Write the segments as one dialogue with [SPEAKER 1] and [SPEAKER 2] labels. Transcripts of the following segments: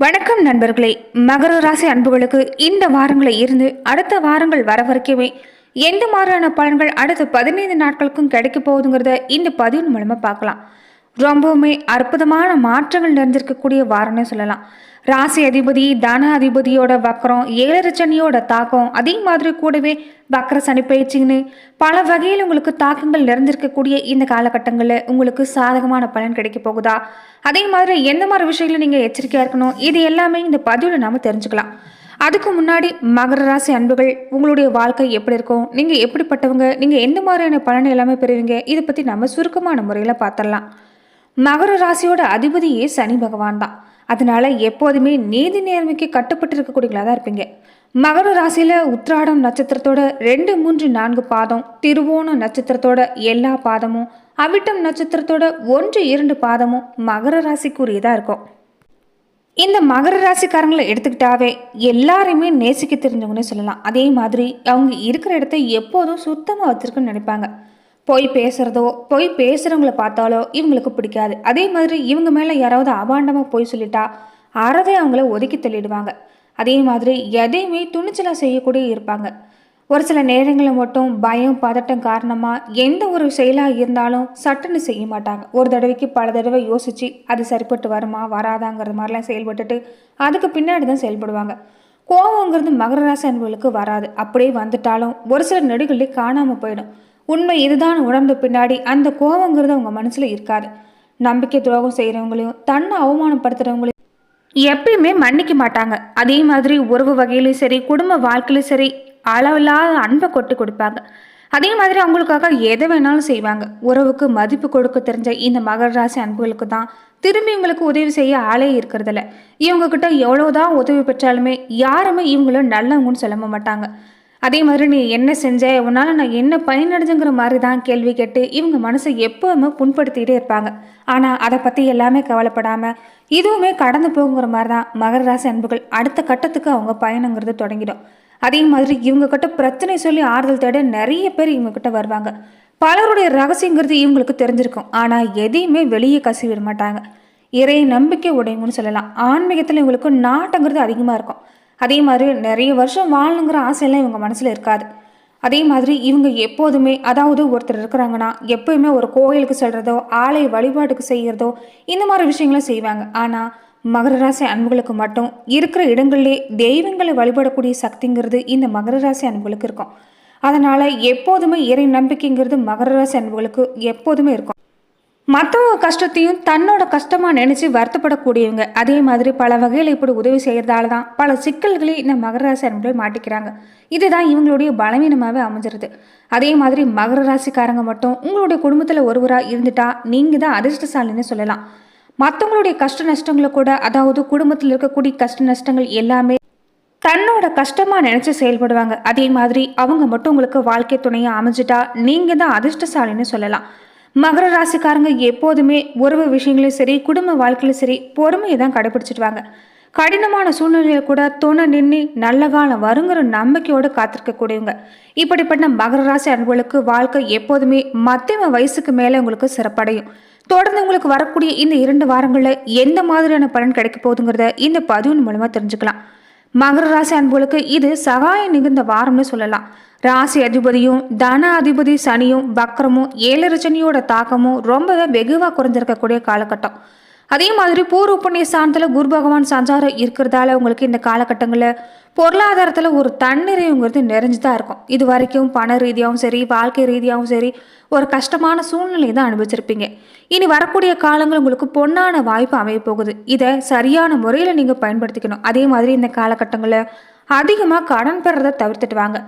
[SPEAKER 1] வணக்கம் நண்பர்களே. மகர ராசி அன்புகளுக்கு இந்த வாரங்களில் இருந்து அடுத்த வாரங்கள் வர வரைக்குமே எந்த மாதிரியான பலன்கள் அடுத்த பதினைந்து நாட்களுக்கும் கிடைக்க போகுதுங்கிறத இந்த பதிவின் மூலமாக பார்க்கலாம். ரொம்பவுமே அற்புதமான மாற்றங்கள் நிறைஞ்சிருக்கக்கூடிய வாரம்னு சொல்லலாம். ராசி அதிபதி தன அதிபதியோட வக்கரம் ஏழரை சனியோட தாக்கம் அதே மாதிரி கூடவே வக்கர சனி பயிற்சின்னு பல வகையில் உங்களுக்கு தாக்கங்கள் நிறைஞ்சிருக்கக்கூடிய இந்த காலகட்டங்களில் உங்களுக்கு சாதகமான பலன் கிடைக்க போகுதா? அதே மாதிரி எந்த மாதிரி விஷயங்களும் நீங்கள் எச்சரிக்கையாக இருக்கணும்? இது எல்லாமே இந்த பதிவில் நாம் தெரிஞ்சுக்கலாம். அதுக்கு முன்னாடி மகர ராசி அன்புகள் உங்களுடைய வாழ்க்கை எப்படி இருக்கும்? நீங்கள் எப்படிப்பட்டவங்க? நீங்கள் எந்த மாதிரியான பலன் எல்லாமே பெறுவீங்க? இதை பற்றி நம்ம சுருக்கமான முறையில் பார்த்துடலாம் மகர ராசியோட அதிபதியே சனி பகவான் தான். அதனால எப்போதுமே நீதி நேர்மைக்கு கட்டுப்பட்டு இருக்கக்கூடியவங்களா தான் இருப்பீங்க. மகர ராசியில் உத்ராடம் நட்சத்திரத்தோட ரெண்டு மூன்று நான்கு பாதம் திருவோணம் நட்சத்திரத்தோட எல்லா பாதமும் அவிட்டம் நட்சத்திரத்தோட ஒன்று இரண்டு பாதமும் மகர ராசிக்குரியதாக இருக்கும். இந்த மகர ராசிக்காரங்களை எடுத்துக்கிட்டாவே எல்லாரையுமே நேசிக்க தெரிஞ்சவங்கன்னு சொல்லலாம். அதே மாதிரி அவங்க இருக்கிற இடத்த எப்போதும் சுத்தமாக வச்சிருக்குன்னு நினைப்பாங்க. பொய் பேசுகிறதோ பொய் பேசுகிறவங்கள பார்த்தாலோ இவங்களுக்கு பிடிக்காது. அதே மாதிரி இவங்க மேலே யாராவது அபாண்டமாக பொய் சொல்லிட்டா அறவே அவங்கள ஒதுக்கி தள்ளிடுவாங்க. அதே மாதிரி எதையுமே துணிச்சலாக செய்யக்கூடிய இருப்பாங்க. ஒரு சில நேரங்களில் மட்டும் பயம் பதட்டம் காரணமாக எந்த ஒரு செயலாக இருந்தாலும் சட்டுன்னு செய்ய மாட்டாங்க. ஒரு தடவைக்கு பல தடவை யோசித்து அது சரிப்பட்டு வருமா வராதாங்கிற மாதிரிலாம் செயல்பட்டுட்டு அதுக்கு பின்னாடி தான் செயல்படுவாங்க. கோவங்கிறது மகர ராசி அன்புகளுக்கு வராது. அப்படியே வந்துட்டாலும் ஒரு சில நொடிகளே காணாமல் போயிடும். உண்மை இதுதான் உணர்ந்த பின்னாடி அந்த கோவங்கிறது அவங்க மனசில் இருக்காது. நம்பிக்கை துரோகம் செய்கிறவங்களையும் தன்னை அவமானப்படுத்துகிறவங்களையும் எப்பயுமே மன்னிக்க மாட்டாங்க. அதே மாதிரி உறவு வகையிலையும் சரி குடும்ப வாழ்க்கையிலும் சரி அளவில்லாத அன்பை கொட்டு கொடுப்பாங்க. அதே மாதிரி அவங்களுக்காக எதை வேணாலும் செய்வாங்க. உறவுக்கு மதிப்பு கொடுக்க தெரிஞ்ச இந்த மகர ராசி அன்புகளுக்கு தான் திரும்பி இவங்களுக்கு உதவி செய்ய ஆளே இருக்கிறதில்ல. இவங்க கிட்ட எவ்வளவுதான் உதவி பெற்றாலுமே யாருமே இவங்கள நல்லவங்கன்னு சொல்ல மாட்டாங்க. அதே மாதிரி நீ என்ன செஞ்ச உன்னால் நான் என்ன பயனடைஞ்சுங்கிற மாதிரி தான் கேள்வி கேட்டு இவங்க மனசை எப்போவுமே புண்படுத்திகிட்டே இருப்பாங்க. ஆனால் அதை பற்றி எல்லாமே கவலைப்படாமல் இதுவுமே கடந்து போகுங்கிற மாதிரி தான் மகர ராசி அன்புகள் அடுத்த கட்டத்துக்கு அவங்க பயணங்கிறது தொடங்கிடும். அதே மாதிரி இவங்கக்கிட்ட பிரச்சனை சொல்லி ஆறுதல் தேட நிறைய பேர் இவங்கக்கிட்ட வருவாங்க. பலருடைய ரகசியங்கிறது இவங்களுக்கு தெரிஞ்சிருக்கும். ஆனால் எதையுமே வெளியே கசி விட மாட்டாங்க. இறை நம்பிக்கை உடையவங்கன்னு சொல்லலாம். ஆன்மீகத்தில் இவங்களுக்கு நாட்டங்கிறது அதிகமாக இருக்கும். அதே மாதிரி நிறைய வருஷம் வாழணுங்கிற ஆசையெல்லாம் இவங்க மனசில் இருக்காது. அதே மாதிரி இவங்க எப்போதுமே அதாவது ஒருத்தர் இருக்கிறாங்கன்னா எப்போயுமே ஒரு கோயிலுக்கு செல்கிறதோ ஆலய வழிபாட்டுக்கு செய்கிறதோ இந்த மாதிரி விஷயங்களும் செய்வாங்க. ஆனால் மகர ராசி அன்புகளுக்கு மட்டும் இருக்கிற இடங்கள்லே தெய்வங்களை வழிபடக்கூடிய சக்திங்கிறது இந்த மகர ராசி அன்புகளுக்கு இருக்கும். அதனால் எப்போதுமே இறை நம்பிக்கைங்கிறது மகர ராசி அன்புகளுக்கு எப்போதுமே இருக்கும். மற்றவங்க கஷ்டத்தையும் தன்னோட கஷ்டமாக நினச்சி வருத்தப்படக்கூடியவங்க. அதே மாதிரி பல வகையில் இப்படி உதவி செய்கிறதால தான் பல சிக்கல்களை இந்த மகர ராசி அன்புகள் மாட்டிக்கிறாங்க. இதுதான் இவங்களுடைய பலவீனமாகவே அமைஞ்சிருது. அதே மாதிரி மகர ராசிக்காரங்க மட்டும் உங்களுடைய குடும்பத்தில் ஒருவராக இருந்துட்டா நீங்கள் தான் அதிர்ஷ்டசாலின்னு சொல்லலாம். மற்றவங்களுடைய கஷ்ட நஷ்டங்களை கூட அதாவது குடும்பத்தில் இருக்கக்கூடிய கஷ்ட நஷ்டங்கள் எல்லாமே தன்னோட கஷ்டமாக நினச்சி செயல்படுவாங்க. அதே மாதிரி அவங்க மட்டும் உங்களுக்கு வாழ்க்கை துணையாக அமைஞ்சிட்டா நீங்கள் தான் அதிர்ஷ்டசாலின்னு சொல்லலாம். மகர ராசிக்காரங்க எப்போதுமே உறவு விஷயங்களையும் சரி குடும்ப வாழ்க்கையிலும் சரி பொறுமையை தான் கடைபிடிச்சிடுவாங்க. கடினமான சூழ்நிலையில கூட துணை நின்று நல்ல காலம் வருங்கிற நம்பிக்கையோடு காத்திருக்கக்கூடியவங்க. இப்படிப்பட்ட மகர ராசி அன்புகளுக்கு வாழ்க்கை எப்போதுமே மத்தியம வயசுக்கு மேலே உங்களுக்கு சிறப்படையும். தொடர்ந்து உங்களுக்கு வரக்கூடிய இந்த இரண்டு வாரங்களில் எந்த மாதிரியான பலன் கிடைக்க போகுதுங்கிறத இந்த பதிவின் மூலமாக தெரிஞ்சுக்கலாம். மகர ராசி அன்புகளுக்கு இது சகாயம் நிகழ்ந்த வாரம்னு சொல்லலாம். ராசி அதிபதியும் தன அதிபதி சனியும் வக்கரமும் ஏழரை சனியோட தாக்கமும் ரொம்பவே வெகுவாக குறைஞ்சிருக்கக்கூடிய காலகட்டம். அதே மாதிரி பூர்வ புண்ணிய சாணத்தில் குரு பகவான் சஞ்சாரம் இருக்கிறதால உங்களுக்கு இந்த காலகட்டங்களில் பொருளாதாரத்தில் ஒரு தன்னிறைவுங்கிறது நிறைஞ்சு தான் இருக்கும். இது வரைக்கும் பண ரீதியாகவும் சரி வாழ்க்கை ரீதியாகவும் சரி ஒரு கஷ்டமான சூழ்நிலையை தான் அனுபவிச்சிருப்பீங்க. இனி வரக்கூடிய காலங்கள் உங்களுக்கு பொன்னான வாய்ப்பு அமைய போகுது. இதை சரியான முறையில் நீங்கள் பயன்படுத்திக்கணும். அதே மாதிரி இந்த காலகட்டங்களில் அதிகமாக கடன் பெறதை தவிர்த்துட்டு வாங்க.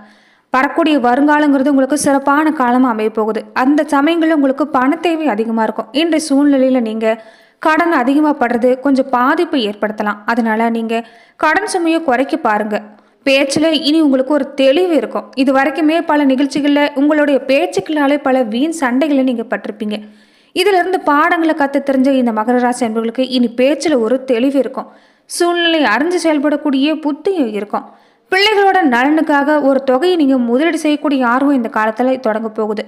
[SPEAKER 1] வரக்கூடிய வருங்காலங்கிறது உங்களுக்கு சிறப்பான காலமாக அமைய போகுது அந்த சமயங்களில் உங்களுக்கு பண தேவை அதிகமாக இருக்கும். இன்றைய சூழ்நிலையில் நீங்கள் கடன் அதிகமாக படுறது கொஞ்சம் பாதிப்பை ஏற்படுத்தலாம். அதனால் நீங்கள் கடன் சுமையை குறைக்க பாருங்க. பேச்சில் இனி உங்களுக்கு ஒரு தெளிவு இருக்கும். இது வரைக்குமே பல நிகழ்ச்சிகளில் உங்களுடைய பேச்சுக்களாலே பல வீண் சண்டைகளை நீங்கள் பட்டிருப்பீங்க. இதிலிருந்து பாடங்களை கற்று தெரிஞ்ச இந்த மகர ராசி என்பவர்களுக்கு இனி பேச்சில் ஒரு தெளிவு இருக்கும். சூழ்நிலை அறிஞ்சு செயல்படக்கூடிய புத்தியும் இருக்கும். பிள்ளைகளோட நலனுக்காக ஒரு தொகையை நீங்கள் முதலீடு செய்யக்கூடிய ஆர்வம் இந்த காலத்தில் தொடங்க போகுது.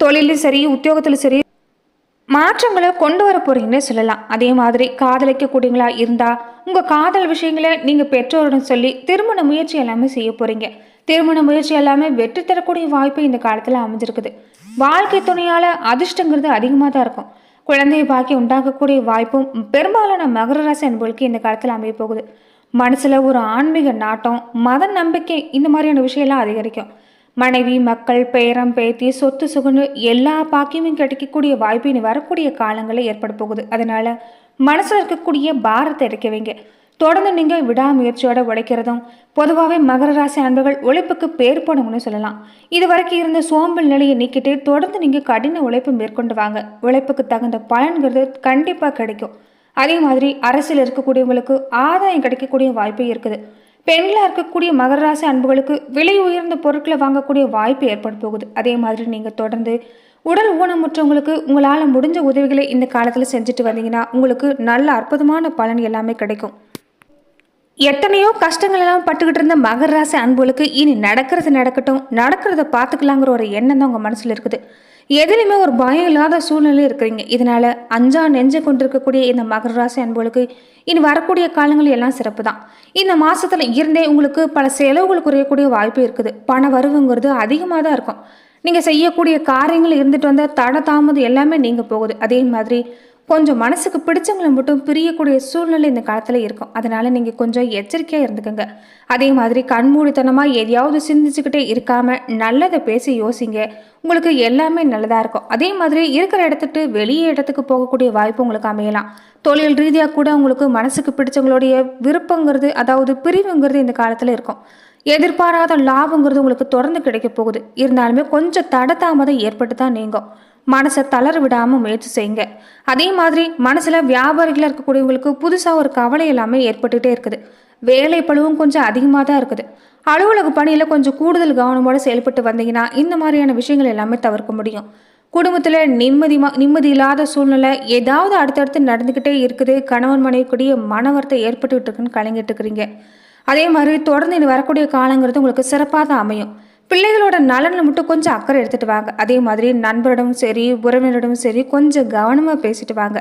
[SPEAKER 1] தொழிலும் சரி உத்தியோகத்திலும் சரி மாற்றங்களை கொண்டு வர போறீங்கன்னு சொல்லலாம். அதே மாதிரி காதலிக்கக்கூடியவங்களா இருந்தா உங்க காதல் விஷயங்களை நீங்கள் பெற்றோருடன் சொல்லி திருமண முயற்சி எல்லாமே செய்ய போறீங்க. திருமண முயற்சி எல்லாமே வெற்றி தரக்கூடிய வாய்ப்பு இந்த காலத்தில் அமைஞ்சிருக்குது. வாழ்க்கை துணையால் அதிர்ஷ்டங்கிறது அதிகமாக தான் இருக்கும். குழந்தை பாக்கி உண்டாக்கக்கூடிய வாய்ப்பும் பெரும்பாலான மகர ராசி அன்புகளுக்கு இந்த காலத்தில் அமைய போகுது. மனசில் ஒரு ஆன்மீக நாட்டம் மத நம்பிக்கை இந்த மாதிரியான விஷயம்லாம் அதிகரிக்கும். மனைவி மக்கள் பேரம் பேத்தி சொத்து சுகுன்னு எல்லா பாக்கியமும் கிடைக்கக்கூடிய வாய்ப்பு இனி வரக்கூடிய காலங்களில் ஏற்பட போகுது. அதனால மனசில் இருக்கக்கூடிய பாரத்தை இறக்குவீங்க. தொடர்ந்து நீங்கள் விடாமுயற்சியோட உழைக்கிறதும் பொதுவாகவே மகர ராசி அன்பர்கள் உழைப்புக்கு பேர் போனவங்கன்னு சொல்லலாம். இது வரைக்கும் இருந்த சோம்பல் நிலையை நீக்கிட்டு தொடர்ந்து நீங்கள் கடின உழைப்பு மேற்கொண்டு வாங்க. உழைப்புக்கு தகுந்த பலன்கிறது கண்டிப்பாக கிடைக்கும். அதே மாதிரி அரசியல் இருக்கக்கூடியவங்களுக்கு ஆதாயம் கிடைக்கக்கூடிய வாய்ப்பு இருக்குது. பெண்களாக இருக்கக்கூடிய மகராசி அன்புகளுக்கு விலை உயர்ந்த பொருட்களை வாங்கக்கூடிய வாய்ப்பு ஏற்பட போகுது. அதே மாதிரி நீங்கள் தொடர்ந்து உடல் ஊனமுற்றவங்களுக்கு உங்களால் முடிஞ்ச உதவிகளை இந்த காலத்தில் செஞ்சுட்டு வந்தீங்கன்னா உங்களுக்கு நல்ல அற்புதமான பலன் எல்லாமே கிடைக்கும். எத்தனையோ கஷ்டங்கள் எல்லாம் பட்டுக்கிட்டு இருந்த மகராசி அன்புகளுக்கு இனி நடக்கிறது நடக்கட்டும் நடக்கிறத பார்த்துக்கலாங்கிற ஒரு எண்ணம் தான் உங்கள் மனசில் இருக்குது. எதுலையுமே ஒரு பயம் இல்லாத சூழ்நிலை இருக்கிறீங்க. இதனால அஞ்சா நெஞ்சு கொண்டிருக்கக்கூடிய இந்த மகர ராசி அன்புகளுக்கு இனி வரக்கூடிய காலங்கள் எல்லாம் சிறப்பு தான் இந்த மாசத்துல இருந்தே உங்களுக்கு பல செலவுகள் குறையக்கூடிய வாய்ப்பு இருக்குது. பண வரவுங்கிறது அதிகமாக தான் இருக்கும். நீங்கள் செய்யக்கூடிய காரியங்கள் இருந்துட்டு வந்த தட தாமதம் எல்லாமே நீங்க போகுது. அதே மாதிரி கொஞ்சம் மனசுக்கு பிடிச்சவங்களை மட்டும் பிரியக்கூடிய சூழ்நிலை இந்த காலத்தில் இருக்கும். அதனால நீங்கள் கொஞ்சம் எச்சரிக்கையாக இருந்துக்கோங்க. அதே மாதிரி கண்மூடித்தனமாக எதையாவது சிந்திச்சுக்கிட்டே இருக்காமல் நல்லதை பேசி யோசிங்க. உங்களுக்கு எல்லாமே நல்லதாக இருக்கும். அதே மாதிரி இருக்கிற இடத்துட்டு வெளியே இடத்துக்கு போகக்கூடிய வாய்ப்பு உங்களுக்கு அமையலாம். தொழில் ரீதியாக கூட உங்களுக்கு மனசுக்கு பிடிச்சவங்களுடைய விருப்பங்கிறது அதாவது பிரிவுங்கிறது இந்த காலத்தில் இருக்கும். எதிர்பாராத லாபங்கிறது உங்களுக்கு தொடர்ந்து கிடைக்க போகுது. இருந்தாலுமே கொஞ்சம் தடத்தாமதம் ஏற்பட்டு தான் நீங்கும். மனசை தளர விடாமல் முயற்சி செய்யுங்க. அதே மாதிரி மனசில் வியாபாரிகளாக இருக்கக்கூடியவங்களுக்கு புதுசாக ஒரு கவலை எல்லாமே ஏற்பட்டுகிட்டே இருக்குது. வேலை பழுவும் கொஞ்சம் அதிகமாக தான் இருக்குது. அலுவலக பணியில் கொஞ்சம் கூடுதல் கவனமோடு செயல்பட்டு வந்தீங்கன்னா இந்த மாதிரியான விஷயங்கள் எல்லாமே தவிர்க்க முடியும். குடும்பத்தில் நிம்மதி நிம்மதி இல்லாத சூழ்நிலை ஏதாவது அடுத்தடுத்து நடந்துக்கிட்டே இருக்குது. கணவன் மனைவிக்குரிய மனவரத்தை ஏற்பட்டுக்கிட்டு இருக்குன்னு கலங்கிட்டு இருக்கிறீங்க. அதே மாதிரி தொடர்ந்து இனி வரக்கூடிய காலங்கிறது உங்களுக்கு சிறப்பாக தான் அமையும். பிள்ளைகளோட நலனில் மட்டும் கொஞ்சம் அக்கறை எடுத்துகிட்டு வாங்க. அதே மாதிரி நண்பரிடமும் சரி உறவினரிடமும் சரி கொஞ்சம் கவனமாக பேசிட்டு வாங்க.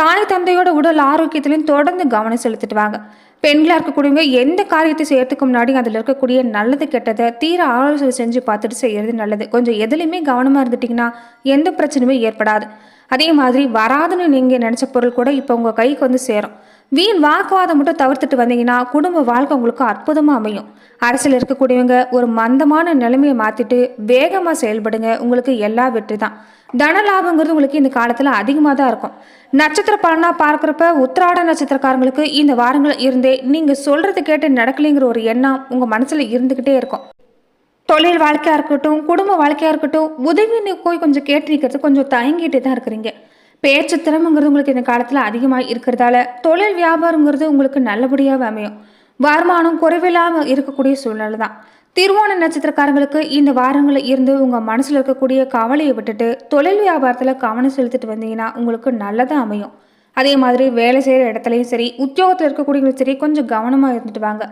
[SPEAKER 1] தாய் தந்தையோட உடல் ஆரோக்கியத்திலையும் தொடர்ந்து கவனம் செலுத்திட்டு வாங்க. பெண்களாக இருக்கக்கூடியவங்க எந்த காரியத்தை செய்யறதுக்கு முன்னாடி அதில் இருக்கக்கூடிய நல்லது கெட்டதை தீர ஆலோசனை செஞ்சு பார்த்துட்டு செய்யறது நல்லது. கொஞ்சம் எதுலையுமே கவனமாக இருந்துட்டிங்கன்னா எந்த பிரச்சனையுமே ஏற்படாது. அதே மாதிரி வராதுன்னு நீங்கள் நினச்ச பொருள் கூட இப்போ உங்கள் கைக்கு வந்து சேரும். வீண் வாக்குவாதம் மட்டும் தவிர்த்துட்டு வந்தீங்கன்னா குடும்ப வாழ்க்கை உங்களுக்கு அற்புதமாக அமையும். அரசியல் இருக்கக்கூடியவங்க ஒரு மந்தமான நிலைமையை மாற்றிட்டு வேகமாக செயல்படுங்க. உங்களுக்கு எல்லா வெற்றி தான் தன லாபங்கிறது உங்களுக்கு இந்த காலத்தில் அதிகமாக தான் இருக்கும். நட்சத்திர பலனாக பார்க்குறப்ப உத்திராட நட்சத்திரக்காரங்களுக்கு இந்த வாரங்கள் இருந்தே நீங்கள் சொல்கிறது கேட்டு நடக்கலைங்கிற ஒரு எண்ணம் உங்கள் மனசில் இருந்துக்கிட்டே இருக்கும். தொழில் வாழ்க்கையாக இருக்கட்டும் குடும்ப வாழ்க்கையாக இருக்கட்டும் உதவி போய் கொஞ்சம் கேட்டு நிற்கிறது கொஞ்சம் தயங்கிட்டு தான் இருக்கிறீங்க. பேச்சு திறமைங்கிறது உங்களுக்கு இந்த காலத்தில் அதிகமாக இருக்கிறதால தொழில் வியாபாரங்கிறது உங்களுக்கு நல்லபடியாக அமையும். வருமானம் குறைவில்லாமல் இருக்கக்கூடிய சூழ்நிலை தான் திருவோண நட்சத்திரக்காரங்களுக்கு இந்த வாரங்களில் இருந்து உங்கள் மனசில் இருக்கக்கூடிய கவலையை விட்டுட்டு தொழில் வியாபாரத்தில் கவனம் செலுத்திட்டு வந்தீங்கன்னா உங்களுக்கு நல்லதாக அமையும். அதே மாதிரி வேலை செய்கிற இடத்துலையும் சரி உத்தியோகத்தில் இருக்கக்கூடியவங்களும் சரி கொஞ்சம் கவனமாக இருந்துட்டு வாங்க.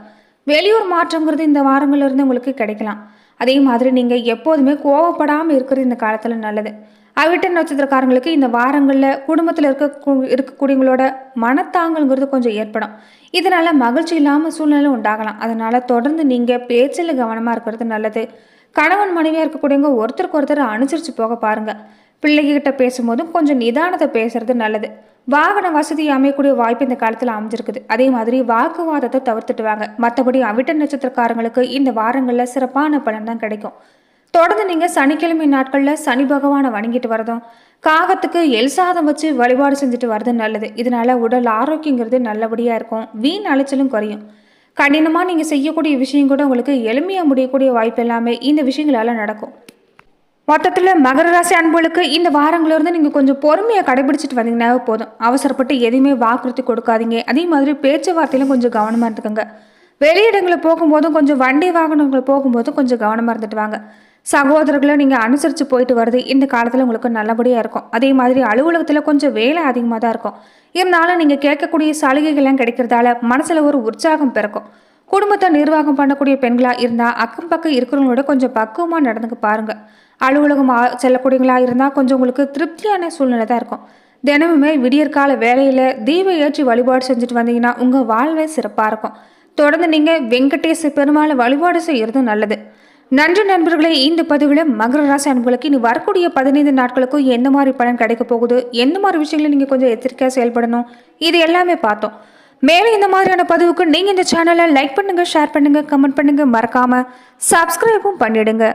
[SPEAKER 1] வெளியூர் மாற்றங்கிறது இந்த வாரங்களில் இருந்து உங்களுக்கு கிடைக்கலாம். அதே மாதிரி நீங்கள் எப்போதுமே கோவப்படாமல் இருக்கிறது இந்த காலத்தில் நல்லது. அவிட்ட நட்சத்திரக்காரங்களுக்கு இந்த வாரங்களில் குடும்பத்தில் இருக்க இருக்கக்கூடியவங்களோட மனத்தாங்கல்ங்கிறது கொஞ்சம் ஏற்படும். இதனால் மகிழ்ச்சி இல்லாமல் சூழ்நிலை உண்டாகலாம். அதனால் தொடர்ந்து நீங்கள் பேச்சில் கவனமாக இருக்கிறது நல்லது. கணவன் மனைவியாக இருக்கக்கூடியவங்க ஒருத்தருக்கு ஒருத்தர் அனுசரித்து போக பாருங்கள் பிள்ளைகிட்ட பேசும்போதும் கொஞ்சம் நிதானத்தை பேசுறது நல்லது. வாகன வசதி அமையக்கூடிய வாய்ப்பு இந்த காலத்தில் அமைஞ்சிருக்குது. அதே மாதிரி வாக்குவாதத்தை தவிர்த்துட்டு வாங்க. மற்றபடி அவிட்ட நட்சத்திரக்காரங்களுக்கு இந்த வாரங்களில் சிறப்பான பலன் தான் கிடைக்கும். தொடர்ந்து நீங்கள் சனிக்கிழமை நாட்களில் சனி பகவானை வணங்கிட்டு வரதும் காகத்துக்கு எல் சாதம் வச்சு வழிபாடு செஞ்சுட்டு வர்றது நல்லது. இதனால உடல் ஆரோக்கியங்கிறது நல்லபடியாக இருக்கும். வீண் அலைச்சலும் குறையும். கடினமாக நீங்கள் செய்யக்கூடிய விஷயம் கூட உங்களுக்கு எளிமையாக முடியக்கூடிய வாய்ப்பு எல்லாமே இந்த விஷயங்களால் நடக்கும். மொத்தத்தில் மகர ராசி அன்புகளுக்கு இந்த வாரங்களிலிருந்து நீங்கள் கொஞ்சம் பொறுமையாக கடைபிடிச்சிட்டு வந்தீங்கன்னா போதும். அவசரப்பட்டு எதையுமே வாக்குறுதி கொடுக்காதீங்க. அதே மாதிரி பேச்சுவார்த்தையிலும் கொஞ்சம் கவனமாக இருந்துக்கோங்க. வெளியிடங்களை போகும்போதும் கொஞ்சம் வண்டி வாகனங்களை போகும்போதும் கொஞ்சம் கவனமாக இருந்துட்டு வாங்க. சகோதரர்களை நீங்கள் அனுசரித்து போயிட்டு வருது இந்த காலத்தில் உங்களுக்கு நல்லபடியாக இருக்கும். அதே மாதிரி அலுவலகத்தில் கொஞ்சம் வேலை அதிகமாக தான் இருக்கும். இருந்தாலும் நீங்கள் கேட்கக்கூடிய சலுகைகள்லாம் கிடைக்கிறதால மனசில் ஒரு உற்சாகம் பிறக்கும். குடும்பத்தை நிர்வாகம் பண்ணக்கூடிய பெண்களாக இருந்தால் அக்கம் பக்கம் இருக்கிறவங்களோட கொஞ்சம் பக்குவமாக நடந்துக்க பாருங்கள் அலுவலகம் செல்லக்கூடியவங்களா இருந்தால் கொஞ்சம் உங்களுக்கு திருப்தியான சூழ்நிலை தான் இருக்கும். தினமுமே விடியற்கால வேலையில் தீப ஏற்றி வழிபாடு செஞ்சுட்டு வந்தீங்கன்னா உங்கள் வாழ்வே சிறப்பாக இருக்கும். தொடர்ந்து நீங்கள் வெங்கடேச பெருமாளை வழிபாடு செய்கிறது நல்லது. நன்றி நண்பர்களே இந்த பதிவில் மகர ராசி அன்புகளுக்கு இனி வரக்கூடிய பதினைந்து நாட்களுக்கும் எந்த மாதிரி பலன் கிடைக்க போகுது? எந்த மாதிரி விஷயங்களை நீங்கள் கொஞ்சம் எச்சரிக்கையாக செயல்படணும்? இது எல்லாமே பார்த்தோம். மேலும் இந்த மாதிரியான பதிவுக்கு நீங்கள் இந்த சேனலை லைக் பண்ணுங்கள் ஷேர் பண்ணுங்கள் கமெண்ட் பண்ணுங்கள் மறக்காமல் சப்ஸ்கிரைபும் பண்ணிடுங்க.